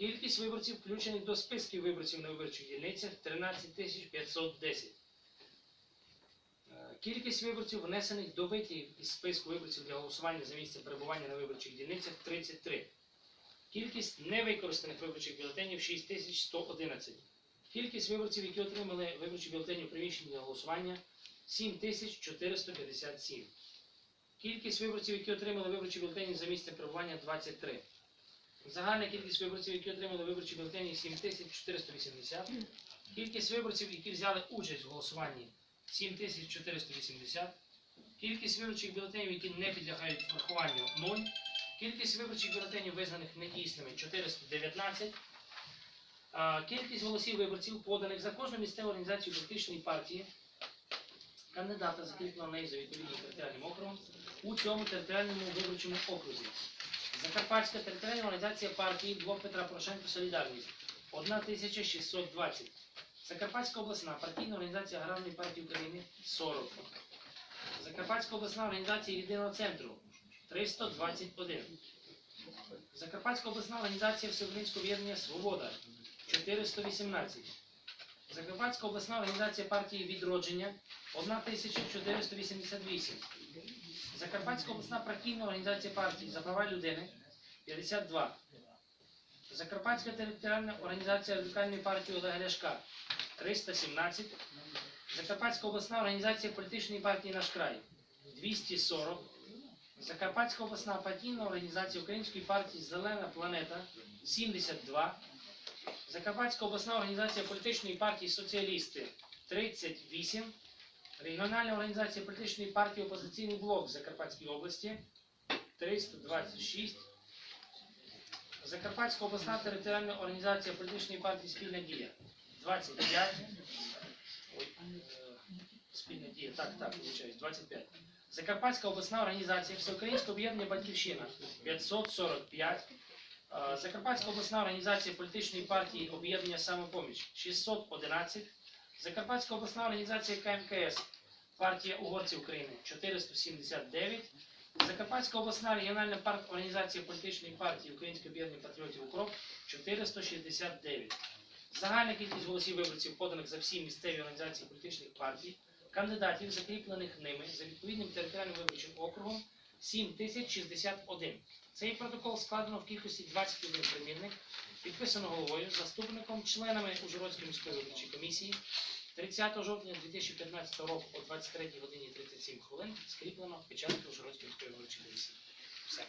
Кількість виборців, включених до списків виборців на виборчих дільницях 13 510. Е, Кількість виборців, внесених до витягів із списку виборців для голосування за місцем перебування на виборчих дільницях 33. Кількість невикористаних виборчих бюлетенів 6111. Кількість виборців, які отримали виборчі бюлетені в приміщенні для голосування 7457. Кількість виборців, які отримали виборчі бюлетені за місцем перебування 23. Загальна кількість виборців, які отримали виборчі бюлетені 7480. Кількість виборців, які взяли участь в голосуванні 7480. Кількість виборчих бюлетенів, які не підлягають врахуванню 0. Кількість виборчих бюлетенів, визнаних недійсними 419. Кількість голосів виборців, поданих за кожну місцеву організацію політичної партії, кандидата, закріпленого нею за відповідним територіальним округом, у цьому територіальному виборчому окрузі. Закарпатська територіальна організація партії Блок Петра Порошенка Солідарність 1620. Закарпатська обласна партійна організація Аграрної партії України 40. Закарпатська обласна організація Єдиного центру 321. Закарпатська обласна організація Всеукраїнського об'єднання Свобода 418. Закарпатська обласна організація партії Відродження 1488. Закарпатська обласна партійна організація партії за права людини 52. Закарпатська територіальна організація радикальної партії Олега Ляшка 317. Закарпатська обласна організація політичної партії Наш край 240. Закарпатська обласна партійна організація Української партії Зелена планета 72. Закарпатська обласна організація політичної партії Соціалісти 38. Регіональна організація політичної партії Опозиційний блок Закарпатській області 326. Закарпатська обласна територіальна організація політичної партії Спільна дія 25. Ой, е, Спільна дія, так, так, вибачаюсь, 25. Закарпатська обласна організація Всеукраїнське об'єднання Батьківщина 545. Е, Закарпатська обласна організація політичної партії об'єднання Самопоміч 611. Закарпатська обласна організація КМКС партія угорців України 479. Закарпатська обласна регіональна парт організація політичної партії Українське об'єднання патріотів УКРОП 469. Загальна кількість голосів виборців, поданих за всі місцеві організації політичних партій, кандидатів, закріплених ними за відповідним територіальним виборчим округом 7061. Цей протокол складено в кількості 21 примірник, підписано головою, заступником, членами Ужгородської міської виборчої комісії 30 жовтня 2015 року о 23 годині 37 хвилин скріплено печатку Ужгородської міської виборчої комісії. Все.